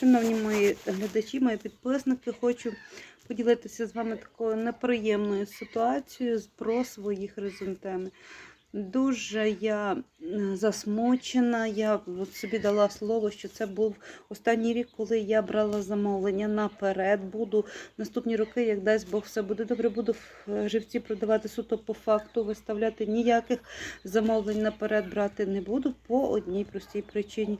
Шановні мої глядачі, мої підписники, хочу поділитися з вами такою неприємною ситуацією про свої хризантеми. Дуже я засмучена. Я собі дала слово, що це був останній рік, коли я брала замовлення наперед. Буду наступні роки, як дасть Бог, все буде добре. Буду в- живці продавати суто по факту, виставляти ніяких замовлень наперед брати не буду по одній простій причині.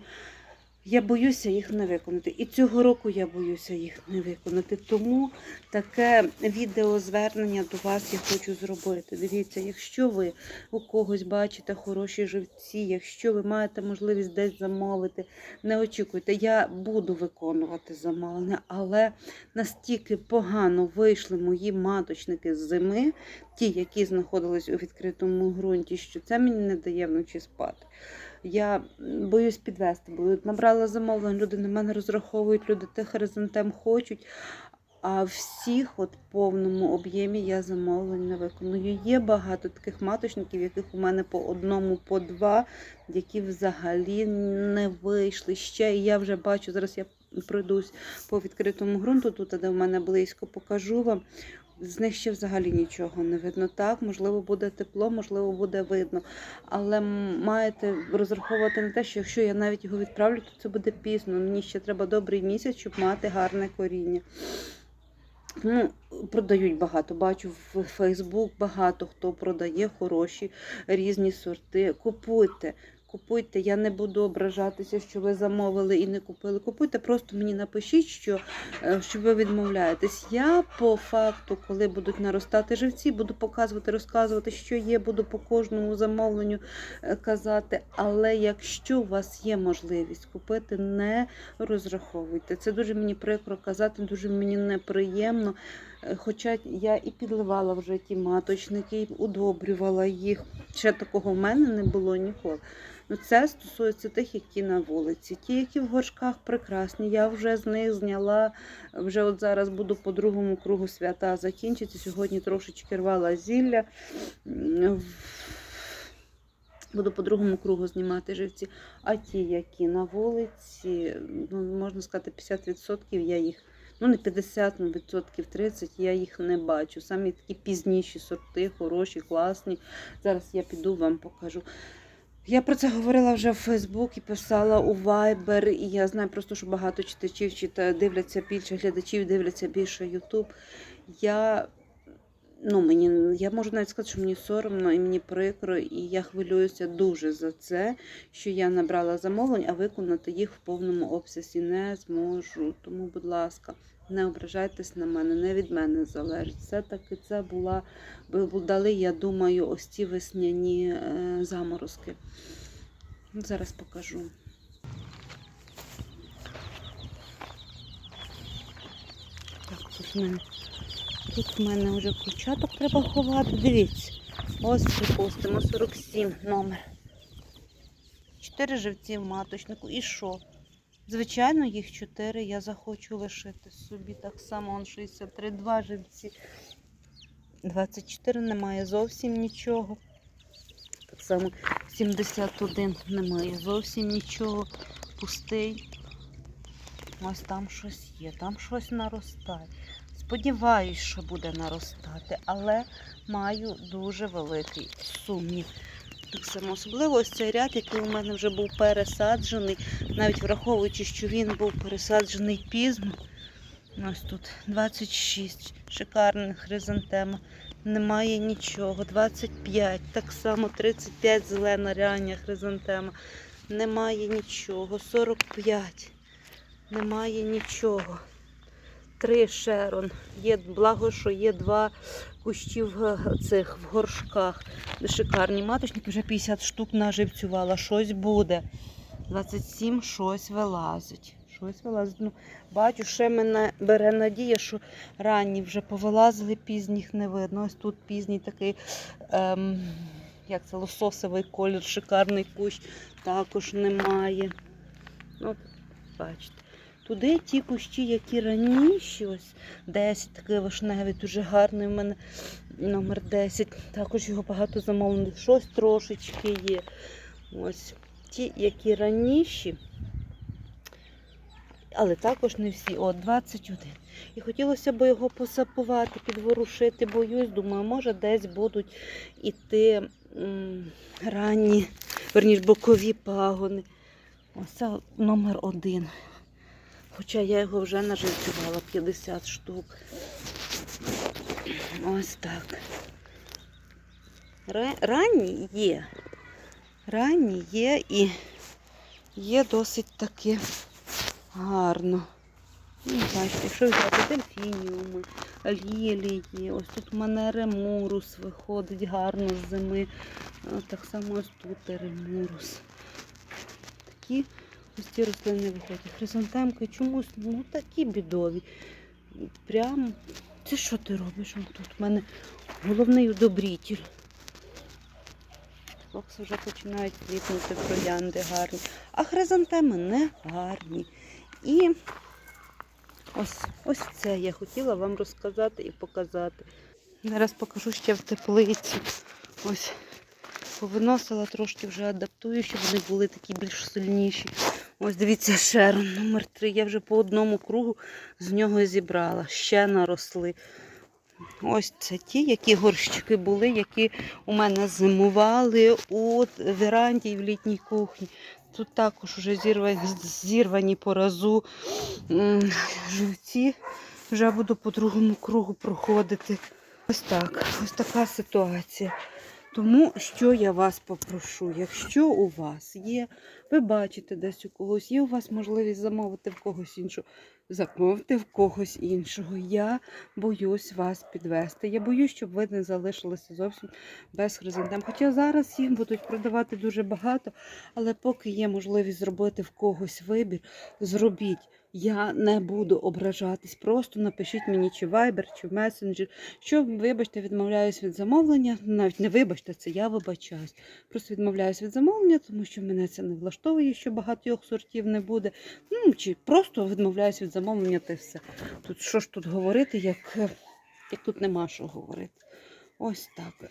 Я боюся їх не виконати. І цього року я боюся їх не виконати. Тому таке відеозвернення до вас я хочу зробити. Дивіться, якщо ви у когось бачите хороші живці, якщо ви маєте можливість десь замовити, не очікуйте, я буду виконувати замовлення, але настільки погано вийшли мої маточники з зими, ті, які знаходились у відкритому ґрунті, що це мені не дає вночі спати. Я боюсь підвести, бо набрала замовлень, люди на мене розраховують, люди тих хризантем хочуть. А всіх от повному об'ємі я замовлень не виконую. Є багато таких маточників, яких у мене по одному, по два, які взагалі не вийшли ще. І я вже бачу, зараз я пройдусь по відкритому ґрунту, тут, де в мене близько, покажу вам. З них ще взагалі нічого не видно. Так, можливо, буде тепло, можливо, буде видно. Але маєте розраховувати на те, що якщо я навіть його відправлю, то це буде пізно. Мені ще треба добрий місяць, щоб мати гарне коріння. Ну, продають багато. Бачу в Фейсбук багато хто продає хороші різні сорти. Купуйте. Купуйте, я не буду ображатися, що ви замовили і не купили. Купуйте, просто мені напишіть, що, е, що ви відмовляєтесь. Я по факту, коли будуть наростати живці, буду показувати, розказувати, що є, буду по кожному замовленню е, казати. Але якщо у вас є можливість купити, не розраховуйте. Це дуже мені прикро казати, дуже мені неприємно. Е, Хоча я і підливала вже ті маточники, і удобрювала їх. Ще такого в мене не було ніколи. Ну, це стосується тих, які на вулиці. Ті, які в горшках прекрасні. Я вже з них зняла. Вже от зараз буду по другому кругу свята закінчити. Сьогодні трошечки рвала зілля. Буду по другому кругу знімати живці. А ті, які на вулиці, ну, можна сказати, 50% я їх. Ну, не 50, ну відсотків 30 я їх не бачу. Самі такі пізніші сорти, хороші, класні. Зараз я піду вам покажу. Я про це говорила вже в Фейсбук і писала у Viber, і я знаю просто, що багато читачів чита- дивляться більше глядачів, дивляться більше Ютуб. Я, ну, мені, я можу навіть сказати, що мені соромно і мені прикро, і я хвилююся дуже за це, що я набрала замовлень, а виконати їх в повному обсязі не зможу. Тому, будь ласка, не ображайтесь на мене, не від мене залежить. Все таки це була дали, я думаю, ось ці весняні е, заморозки. Зараз покажу. Так, тут мене, тут в мене вже курчаток треба ховати. Дивіться. Ось припустимо 47 номер. Чотири живці в маточнику. І що? Звичайно, їх чотири. Я захочу лишити собі. Так само он 63, два живці. 24 немає зовсім нічого. Так само 71 немає зовсім нічого. Пустий. Ось там щось є, там щось наростає. Сподіваюсь, що буде наростати, але маю дуже великий сумнів. Так само, особливо ось цей ряд, який у мене вже був пересаджений, навіть враховуючи, що він був пересаджений пізно. Ось тут 26 шикарних хризантема. Немає нічого. 25, так само 35 зелена рання хризантема. Немає нічого. 45. Немає нічого. Три шерон. Є благо, що є два кущі в цих в горшках. Шикарні маточники, вже 50 штук наживцювала. Щось буде. 27 щось вилазить. Щось вилазить. Ну, бачу, ще мене бере надія, що ранні вже повилазили, пізніх не видно. Ось тут пізній такий, ем, як це, лососовий колір, шикарний кущ також немає. Ну, бачите. Туди ті кущі, які раніші, ось 10, такий вишневий, дуже гарний у мене номер 10. Також його багато замовлених. Щось трошечки є. Ось ті, які раніші, але також не всі. От 21. І хотілося б його посапувати, підворушити, боюсь, думаю, може десь будуть іти м, ранні, верніш, бокові пагони. Ось це номер один. Хоча я його вже нажильцювала 50 штук. Ось так. Ранні є. Ранні є і є досить таки гарно. Ну, бачите, якщо взяти дельфініуми, лілії, ось тут в мене ремурус виходить гарно з зими. Так само ось тут ремурус. Такі ці рослини виходять. Хризантемки чомусь ну такі бідові. Прям, це що ти робиш? Тут в мене головний удобрітель. Фокси вже починають квітнути, троянди гарні, а хризантеми не гарні. І ось, ось це я хотіла вам розказати і показати. Зараз покажу ще в теплиці. Ось повиносила трошки вже адаптую, щоб вони були такі більш сильніші. Ось дивіться, шерон номер 3 Я вже по одному кругу з нього зібрала. Ще наросли. Ось це ті, які горщики були, які у мене зимували у веранді і в літній кухні. Тут також вже зірвані, зірвані по разу живці. Вже буду по другому кругу проходити. Ось так, ось така ситуація. Тому що я вас попрошу, якщо у вас є, ви бачите десь у когось, є у вас можливість замовити в когось іншого, замовте в когось іншого. Я боюсь вас підвести. Я боюсь, щоб ви не залишилися зовсім без хризантем. Хоча зараз їх будуть продавати дуже багато, але поки є можливість зробити в когось вибір, зробіть. Я не буду ображатись. Просто напишіть мені чи Viber, чи в месенджер, що, вибачте, відмовляюсь від замовлення. Навіть не вибачте, це я вибачаюсь. Просто відмовляюсь від замовлення, тому що мене це не влаштовує, що багатьох сортів не буде. Ну, чи просто відмовляюсь від замовлення, та все. Тут що ж тут говорити, як, як тут нема що говорити. Ось так.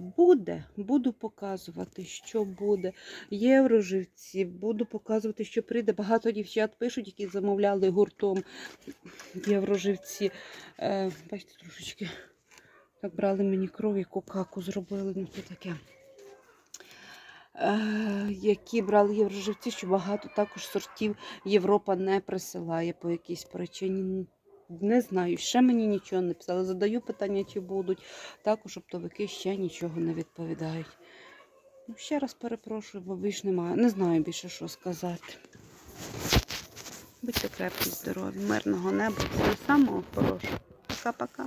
Буде, буду показувати, що буде. Євроживці, буду показувати, що прийде. Багато дівчат пишуть, які замовляли гуртом євроживці. Е, бачите, трошечки так брали мені кров і кокаку зробили. Ну, це таке. Е, які брали євроживці, що багато також сортів Європа не присилає по якійсь причині. Не знаю, ще мені нічого не писали. Задаю питання, чи будуть. Також оптовики ще нічого не відповідають. Ну, ще раз перепрошую, бо більш немає. Не знаю більше, що сказати. Будьте крепкі, здорові, мирного неба, всього самого хорошого. Пока-пока.